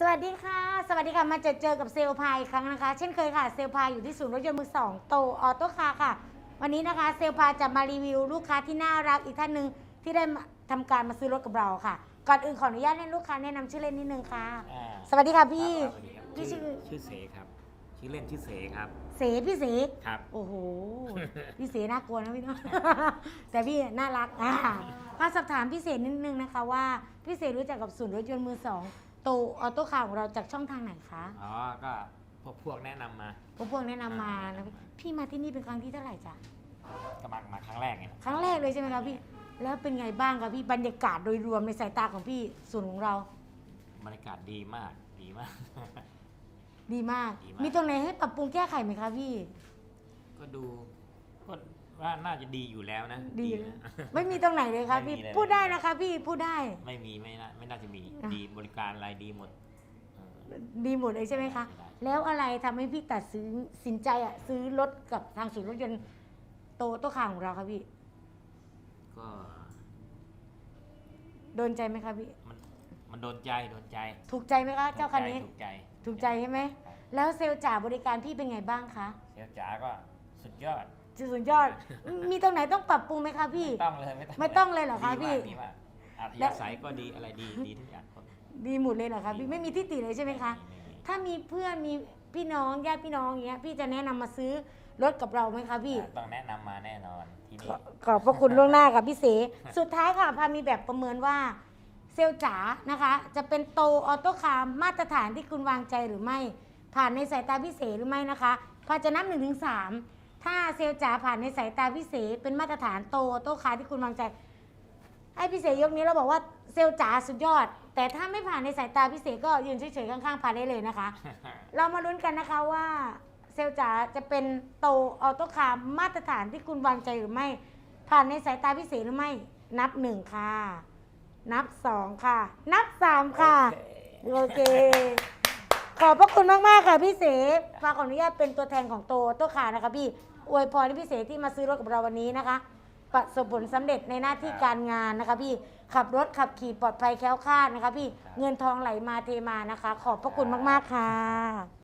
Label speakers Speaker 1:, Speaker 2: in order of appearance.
Speaker 1: สวัสดีค่ะ สวัสดีค่ะ มาเจอเจอกับเซลลพายอีกครั้งนะคะ เช่นเคยค่ะ เซลลพายอยู่ที่ศูนย์รถยนต์มือสองโตออโต้คาร์ค่ะ วันนี้นะคะ เซลลพายจะมารีวิวลูกค้าที่น่ารักอีกท่านหนึ่งที่ได้มาทำการมาซื้อรถกับเราค่ะ ก่อนอื่นขออนุญาตให้ลูกค้าแนะนำชื่อเล่นนิดนึงค่ะ
Speaker 2: อ่า
Speaker 1: สวัสดีค่ะพี่
Speaker 2: ครับสวัสดีครับ
Speaker 1: พี่ชื่อ
Speaker 2: ชื่อเสครับ ชื่อเล่นชื่อเสครับ
Speaker 1: เสพี่เส
Speaker 2: ครับ
Speaker 1: โอ้โห พี่เสน่ากลัวนะพี่เน้องแต่พี่น่ารักอ่ามาสอบถามพี่เสนิดนึงนะคะว่าพี่เสรู้จักกับศูนย์รถยนต์มือสองโตออโต้คาร์ของเราจากช่องทางไหนคะ
Speaker 2: อ๋อ ก็พวกพวกแนะนำมา
Speaker 1: พวกพวกแนะนำมา
Speaker 2: อ่า
Speaker 1: นะพี่มาที่นี่เป็นครั้งที่เท่าไหร่จ๊ะ
Speaker 2: ก็มามาครั้งแรกไงนะ
Speaker 1: ครั้งแรกเลยใช่ไหมคะพี่ แล้วเป็นไงบ้างคะพี่บรรยากาศโดยรวมในสายตาของพี่ส่วนของเรา
Speaker 2: บรรยากาศดีมากดีมาก
Speaker 1: ดีมาก
Speaker 2: ดีมาก
Speaker 1: มีตรงไหนให้ปรับปรุงแก้ไขไหมคะพี่
Speaker 2: ก็ดูก็ ว่าน่าจะดีอยู่แล้วนะ
Speaker 1: ดี
Speaker 2: นะ
Speaker 1: ไม่มีตรงไหนเลยคะ
Speaker 2: ไม่
Speaker 1: พี่
Speaker 2: มีเลย
Speaker 1: พูดได้นะคะพี่พูดได้
Speaker 2: ไม่มีไม่น่าไม่น่าจะมี
Speaker 1: อะ
Speaker 2: ดีบริการอะไรดีหมดเออ
Speaker 1: ดีหมดเลยใช่ไหมคะ
Speaker 2: ได้
Speaker 1: แล้วอะไรทำให้พี่ตัดซื้อสินใจอะซื้อรถกับทางศูนย์รถยนต์โตโต้คาร์ของเราคะพี่
Speaker 2: ก็
Speaker 1: โดนใจไหมคะพี่
Speaker 2: มันมันโดนใจโดนใจ
Speaker 1: ถูกใจไหมคะ เจ้าคันนี้
Speaker 2: ถูกใจ
Speaker 1: ถูกใจใช่ไหม
Speaker 2: ครับ
Speaker 1: แล้วเซลล์จ่าบริการพี่เป็นไงบ้างคะ
Speaker 2: เซลลจ๋าก็สุดยอด
Speaker 1: สุดยอด มีตรงไหนต้องปรับปรุงไหมคะพี่
Speaker 2: ไม่ต้องเลยไม่ต้อง
Speaker 1: ไม่ต้องเลยเหรอคะ
Speaker 2: ดีมาก
Speaker 1: พี่
Speaker 2: ดีมากอัธ
Speaker 1: แล้
Speaker 2: ยาวศัยก็ดีอะไรดีดีทุกอย่างครับ
Speaker 1: ดีหมดเลยเหรอคะพี่ไม่มีที่ติเลยใช่ไหมคะ
Speaker 2: ไม่มี
Speaker 1: ถ้ามีเพื่อนมีพี่น้องญาติพี่น้องอย่างเงี้ยพี่จะแนะนำมาซื้อรถกับเราไหมคะพี่
Speaker 2: ต้องแนะนำมาแน่นอนที่นี่
Speaker 1: ขอบพระคุณล่วงหน้ากับพี่เส สุดท้ายค่ะพามีแบบประเมินว่า เซลลจ๋านะคะ จะเป็นโตออโต้คาร์มาตรฐานที่คุณวางใจหรือไม่ ผ่านในสายตาพี่เสหรือไม่นะคะพาจะนับหนึ่งถึงสาม ถ้าเซลลจ๋าผ่านในสายตาพี่เสเป็นมาตรฐานโตออโต้คาร์ที่คุณวางใจให้พี่เสยกนี้วเราบอกว่าเซลลจ๋าสุดยอด แต่ถ้าไม่ผ่านในสายตาพี่เสก็ยืนเฉยๆข้างๆพาได้เลยนะคะ เรามาลุ้นกันนะคะว่าเซลลจ๋าจะเป็นโตออโต้คาร์มาตรฐานที่คุณวางใจหรือไม่ ผ่านในสายตาพี่เสหรือไม่นับหนึ่งค่ะ นับสองค่ะ นับสามค่ะ โอเค ขอบพระคุณมากๆค่ะพี่เสฝากขออนุญาตเป็นตัวแทนของโตโต้คานะคะพี่ อวยพรให้พี่เสที่มาซื้อรถกับเราวันนี้นะคะ ประสบผลสำเร็จในหน้าที่การงานนะคะพี่ ขับรถขับขี่ปลอดภัยแคล้วคลาดนะคะพี่ เงินทองไหลมาเทมานะคะ ขอบพระคุณมากๆค่ะ